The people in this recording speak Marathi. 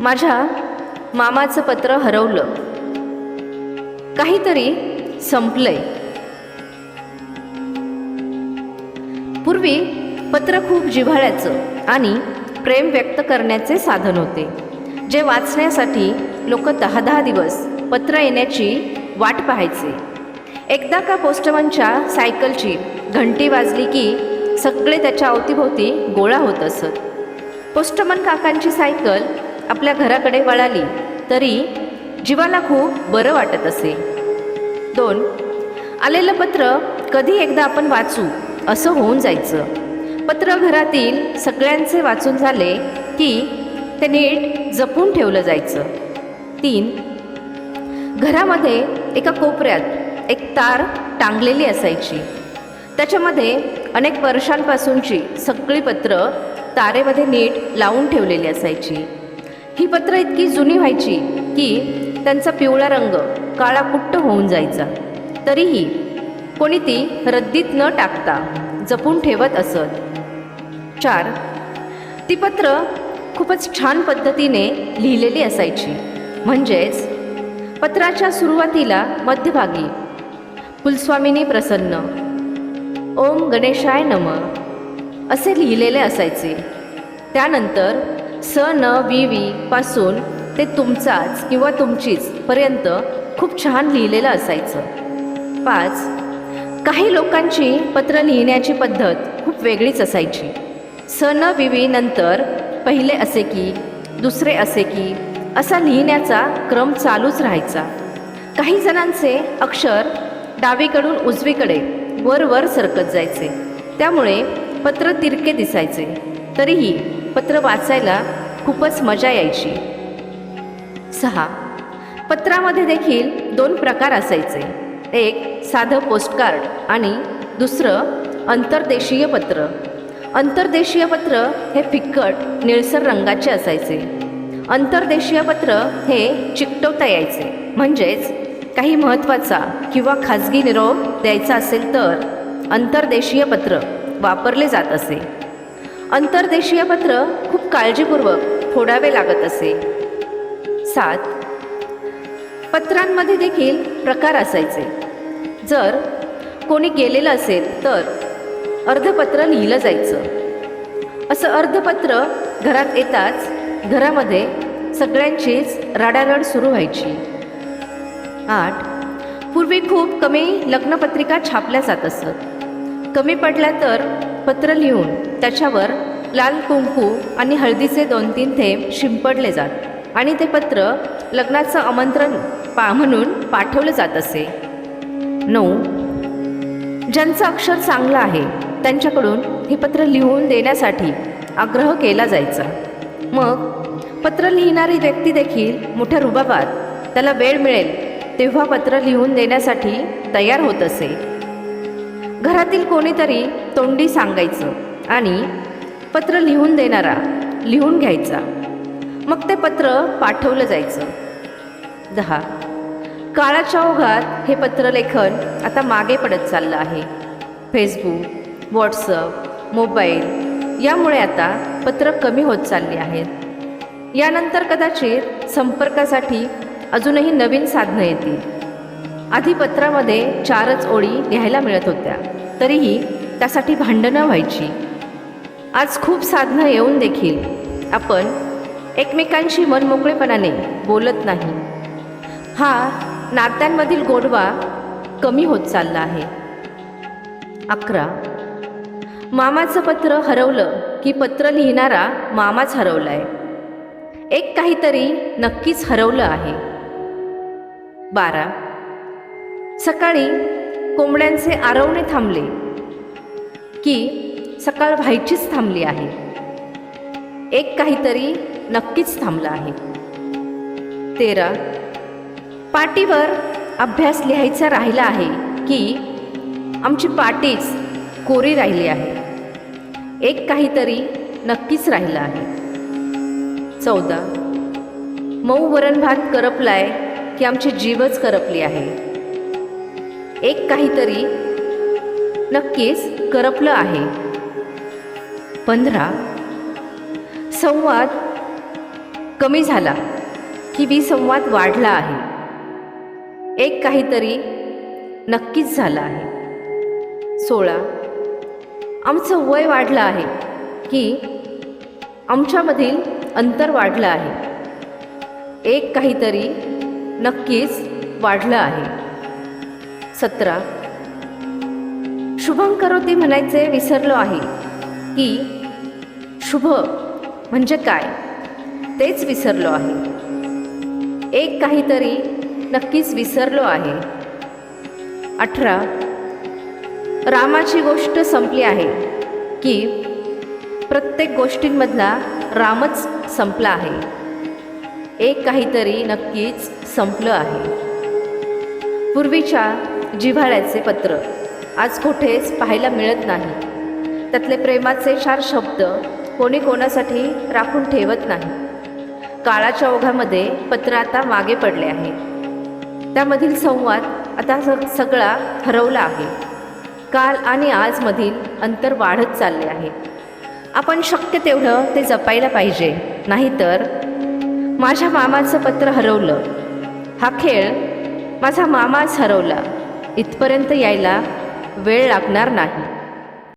माझ्या मामाचं पत्र हरवलं. काहीतरी संपलंय. पूर्वी पत्र खूप जिव्हाळ्याचं आणि प्रेम व्यक्त करण्याचे साधन होते जे वाचण्यासाठी लोक दहा दहा दिवस पत्र येण्याची वाट पाहायचे. एकदा का पोस्टमनच्या सायकलची घंटी वाजली की सगळे त्याच्या अवतीभोवती गोळा होत असत. पोस्टमन काकांची सायकल आपल्या घराकडे वळाली तरी जीवाला खूप बरं वाटत असे. दोन आलेलं पत्र कधी एकदा आपण वाचू असं होऊन जायचं. पत्र घरातील सगळ्यांचे वाचून झाले की ते नीट जपून ठेवलं जायचं. तीन घरामध्ये एका कोपऱ्यात एक तार टांगलेली असायची. त्याच्यामध्ये अनेक वर्षांपासूनची सगळी पत्र तारेमध्ये नीट लावून ठेवलेली असायची. पत्र इतकी जुनी व्हायची की त्यांचा पिवळा रंग काळा कुट्ट होऊन जायचा. तरीही कोणी ती रद्दीत न टाकता जपून ठेवत असत. चार ती पत्र खूपच छान पद्धतीने लिहिलेली असायची. म्हणजेच पत्राच्या सुरुवातीला मध्यभागी कुलस्वामिनी प्रसन्न ओम गणेशाय नम असे लिहिलेले असायचे. त्यानंतर स न वी वी पासून ते तुमचाच किंवा तुमचीच पर्यंत खूप छान लिहिलेलं असायचं. पाच काही लोकांची पत्र लिहिण्याची पद्धत खूप वेगळीच असायची. स न वी वी नंतर पहिले असे की दुसरे असे की असा लिहिण्याचा क्रम चालूच राहायचा. काही जणांचे अक्षर डावीकडून उजवीकडे वर वर सरकत जायचे. त्यामुळे पत्र तिरके दिसायचे. तरीही पत्र वाचायला खूपच मजा यायची. सहा. पत्रामध्ये देखील दोन प्रकार असायचे. एक साधं पोस्टकार्ड आणि दुसरं अंतर्देशीय पत्र. अंतर्देशीय पत्र हे फिक्कट निळसर रंगाचे असायचे. अंतर्देशीय पत्र हे चिकटवता यायचे. म्हणजेच काही महत्त्वाचा किंवा खाजगी निरोप द्यायचा असेल तर अंतर्देशीय पत्र वापरले जात असे. अंतर्देशीय पत्र खूप काळजीपूर्वक फोडावे लागत असे. सात. पत्रांमध्ये देखील प्रकार असायचे. जर कोणी गेलेलं असेल तर अर्धपत्र लिहिलं जायचं. असं अर्धपत्र घरात येताच घरामध्ये सगळ्यांचीच राडारड सुरू व्हायची. आठ. पूर्वी खूप कमी लग्नपत्रिका छापल्या जात असत. कमी पडल्या तर पत्र लिहून त्याच्यावर लाल कुंकू आणि हळदीचे दोन तीन थेंब शिंपडले जात आणि ते पत्र लग्नाचं आमंत्रण पा म्हणून पाठवलं जात असे. नऊ. ज्यांचं अक्षर चांगलं आहे त्यांच्याकडून हे पत्र लिहून देण्यासाठी आग्रह केला जायचा. मग पत्र लिहिणारी व्यक्ती देखील मोठ्या रुबाबात त्याला वेळ मिळेल तेव्हा पत्र लिहून देण्यासाठी तयार होत असे. घरातील कोणीतरी तोंडी सांगायचं आणि पत्र लिहून देणारा लिहून घ्यायचा. मग ते पत्र पाठवलं जायचं. दहा. काळाच्या ओघात हे पत्रलेखन आता मागे पडत चाललं आहे. फेसबुक व्हॉट्सअप मोबाईल यामुळे आता पत्र कमी होत चालली आहेत. यानंतर कदाचित संपर्कासाठी अजूनही नवीन साधनं येतील. आधी पत्रामध्ये चारच ओळी लिहायला मिळत होत्या. तरीही त्यासाठी भांडणं व्हायची. आज खूप साधनं येऊन देखील आपण एकमेकांशी मनमोकळेपणाने बोलत नाही. हा नात्यांमधील गोडवा कमी होत चालला आहे. अकरा. मामाचं पत्र हरवलं की पत्र लिहिणारा मामाच हरवलाय. एक काहीतरी नक्कीच हरवलं आहे. बारा. सकाळी कोंबड्यांचे आरवणे थांबले की सकाळ व्हायचीच थांबली आहे. एक काहीतरी नक्कीच थांबलं आहे. तेरा. पाटीवर अभ्यास लिहायचा राहिला आहे की आमची पाटीच कोरी राहिली आहे. एक काहीतरी नक्कीच राहिलं आहे. चौदा. मऊ वरण भात करपलाय की आमची जीवच करपली आहे. एक काहीतरी नक्कीच करपलं आहे. पंधरा. संवाद कमी झाला की विसंवाद वाढला आहे. एक काहीतरी नक्कीच झालं आहे. सोळा. आमचं वय वाढलं आहे की आमच्यामधील अंतर वाढलं आहे. एक काहीतरी नक्कीच वाढलं आहे. सतरा. शुभं करोती म्हणायचे विसरलो आहे की शुभ म्हणजे काय? तेच विसरलो आहे. एक काहीतरी नक्कीच विसरलो आहे. अठरा. रामाची गोष्ट संपली आहे की प्रत्येक गोष्टींमधला रामच संपला आहे. एक काहीतरी नक्कीच संपलं आहे. पूर्वीच्या जिव्हाळ्याचे पत्र. आज कुठेच पाहायला मिळत नाही. त्यातले प्रेमाचे चार शब्द कोणी कोणासाठी राखून ठेवत नाही. काळाच्या ओघामध्ये पत्र आता मागे पडले आहे. त्यामधील संवाद आता सगळा हरवला आहे. काल आणि आजमधील अंतर वाढत चालले आहे. आपण शक्य तेवढं ते जपायला पाहिजे. नाहीतर माझ्या मामाचं पत्र हरवलं. हा खेळ माझा मामाच हरवला. इथपर्यंत यायला वेळ लागणार नाही.